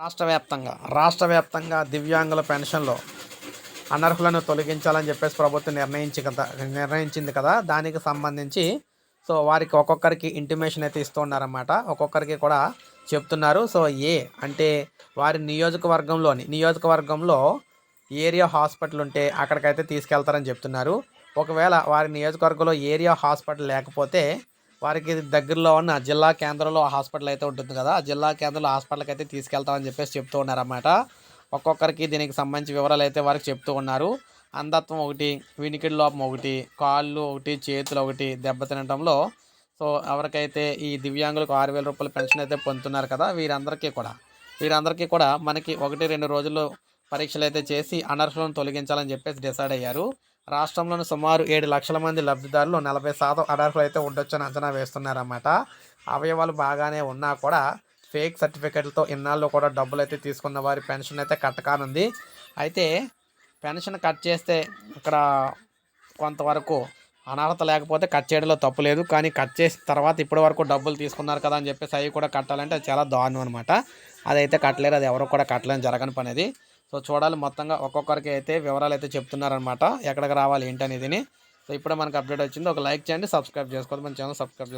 రాష్ట్ర వ్యాప్తంగా రాష్ట్ర వ్యాప్తంగా దివ్యాంగుల పెన్షన్లో అనర్హులను తొలగించాలని చెప్పేసి ప్రభుత్వం నిర్ణయించి కదా నిర్ణయించింది కదా. దానికి సంబంధించి సో వారికి ఒక్కొక్కరికి ఇంటిమేషన్ అయితే ఇస్తూ ఉన్నారన్నమాట. ఒక్కొక్కరికి కూడా చెప్తున్నారు. సో ఏ అంటే వారి నియోజకవర్గంలోని నియోజకవర్గంలో ఏరియా హాస్పిటల్ ఉంటే అక్కడికైతే తీసుకెళ్తారని చెప్తున్నారు. ఒకవేళ వారి నియోజకవర్గంలో ఏరియా హాస్పిటల్ లేకపోతే వారికి దగ్గరలో ఉన్న జిల్లా కేంద్రంలో హాస్పిటల్ అయితే ఉంటుంది కదా. ఆ జిల్లా కేంద్రంలో హాస్పిటల్కి అయితే తీసుకెళ్తామని చెప్పేసి చెప్తూ ఉన్నారన్నమాట. ఒక్కొక్కరికి దీనికి సంబంధించి వివరాలు అయితే వారికి చెప్తూ ఉన్నారు. అంధత్వం ఒకటి వినికిడి లోపం ఒకటి కాళ్ళు ఒకటి చేతులు ఒకటి దెబ్బతినటంలో సో ఎవరికైతే ఈ దివ్యాంగులకు ఆరు వేల రూపాయల పెన్షన్ అయితే పొందుతున్నారు కదా వీరందరికీ కూడా. వీరందరికీ కూడా మనకి ఒకటి రెండు రోజుల్లో పరీక్షలు అయితే చేసి అనర్హులను తొలగించాలని చెప్పేసి డిసైడ్ అయ్యారు. రాష్ట్రంలోని సుమారు ఏడు లక్షల మంది లబ్ధిదారులు నలభై శాతం అర్హులు అయితే ఉండొచ్చని అంచనా వేస్తున్నారన్నమాట. అవయవాలు బాగానే ఉన్నా కూడా ఫేక్ సర్టిఫికెట్లతో ఇన్నాళ్ళు కూడా డబ్బులు అయితే తీసుకున్న వారి పెన్షన్ అయితే కట్టకానుంది. అయితే పెన్షన్ కట్ చేస్తే ఇక్కడ కొంతవరకు అనర్హత లేకపోతే కట్ చేయడంలో తప్పు లేదు. కానీ కట్ చేసిన తర్వాత ఇప్పటి వరకు డబ్బులు తీసుకున్నారు కదా అని చెప్పేసి అవి కూడా కట్టాలంటే అది చాలా దారుణం అనమాట అదైతే కట్టలేరు అది ఎవరు కూడా కట్టలేని జరగని పని అది. సో చూడాలి మొత్తంగా ఒక్కొక్కరికి అయితే వివరాలు అయితే చెప్తున్నారనమాట ఎక్కడికి రావాలి ఏంటి అనేదిని సో ఇప్పుడే మనకు అప్డేట్ వచ్చింది. ఒక లైక్ చేయండి సబ్స్క్రైబ్ చేసుకోవాలి మన ఛానల్ సబ్స్క్రైబ్